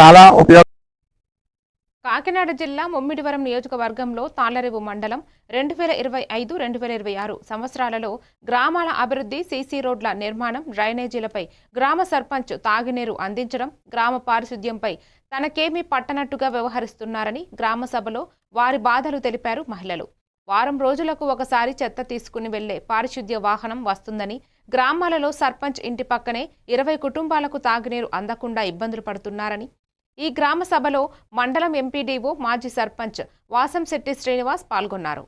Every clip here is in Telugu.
చాలా ఉపయోగ కాకినాడ జిల్లా ముమ్మిడివరం నియోజకవర్గంలో తాళ్ళరేవు మండలం రెండు వేల ఇరవై ఐదు రెండు వేల ఇరవై ఆరు సంవత్సరాలలో గ్రామాల అభివృద్ధి సీసీ రోడ్ల నిర్మాణం డ్రైనేజీలపై గ్రామ సర్పంచ్ తాగినీరు అందించడం గ్రామ పారిశుద్ధ్యంపై తనకేమీ పట్టనట్టుగా వ్యవహరిస్తున్నారని గ్రామ సభలో వారి బాధలు తెలిపారు మహిళలు. వారం రోజులకు ఒకసారి చెత్త తీసుకుని వెళ్ళే పారిశుద్ధ్య వాహనం వస్తుందని గ్రామాలలో సర్పంచ్ ఇంటి పక్కనే ఇరవై కుటుంబాలకు తాగునీరు అందకుండా ఇబ్బందులు పడుతున్నారని ఈ గ్రామ సభలో మండలం ఎంపీడీఓ మాజీ సర్పంచ్ వాసంశెట్టి శ్రీనివాస్ పాల్గొన్నారు.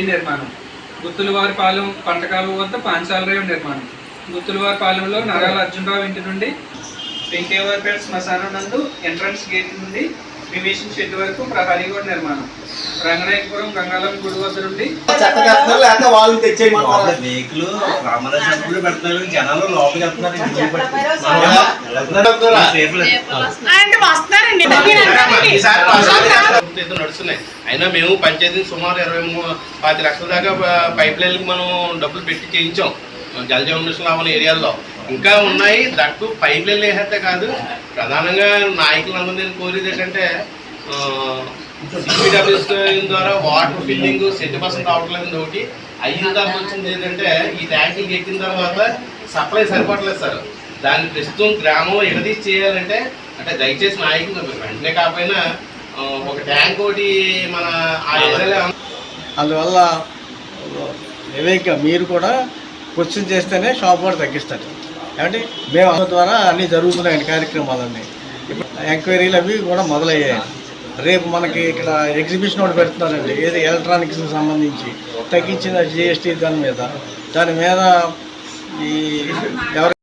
ఈ నిర్మాణం గుత్తులవారిపాలెం పంటకాలు వద్ద పాంచాలరేవు నిర్మాణం. గుత్తులవారి పాలెంలో నరాల అర్జునరావు ఇంటి నుండి వెంకయ్యవారిపేట శ్మశానం నందు ఎంట్రన్స్ గేట్ నుండి క్రిమేషన్ షెడ్ వరకు ప్రహరీ గోడ నిర్మాణం. రంగనాయకపురం గంగాలం గుడి వద్ద నుండి వెహికల్ రామరాజు జనాలు లోపలికి వెళ్తున్నారు. నడుస్తున్నాయి. అయినా మేము పంచాయతీ సుమారు ఇరవై పాతి లక్షల దాకా పైప్ లైన్కి మనం డబ్బులు పెట్టి చేయించాం. జల జీవన్ మిషన్ అవన్న ఏరియాల్లో. ఇంకా ఉన్నాయి. దట్టు పైకి లైన్లు కాదు. ప్రధానంగా నాయకులందరూ నేను కోరేది ఏంటంటే సిపిడబ్ల్యూస్ ద్వారా వాటర్ ఫిల్లింగ్ సెట్ పర్సెంట్ రావట్లేదు ఒకటి. అయిన తర్వాత వచ్చింది ఏంటంటే ఈ ట్యాంకులకి ఎక్కిన తర్వాత సప్లై సరిపడలేదు సార్. దాన్ని ప్రస్తుతం గ్రామం ఎగదీసి చేయాలంటే అంటే దయచేసి నాయకులు వెంటనే కాకపోయినా ఒక ట్యాంక్ ఒకటి మన ఆ ఏరియాలో అందువల్ల వివేక్ మీరు కూడా క్వశ్చన్ చేస్తేనే షాప్ కూడా తగ్గిస్తారు. ఏమంటే మేము అందులో ద్వారా అన్నీ జరుగుతున్నాయండి కార్యక్రమాలన్నీ. ఇప్పుడు ఎంక్వైరీలు అవి కూడా మొదలయ్యాయి. రేపు మనకి ఇక్కడ ఎగ్జిబిషన్ ఒకటి పెడుతున్నారండి. ఏది ఎలక్ట్రానిక్స్కి సంబంధించి. తగ్గించిన జిఎస్టీ దాని మీద. దాని మీద ఈ ఎవరు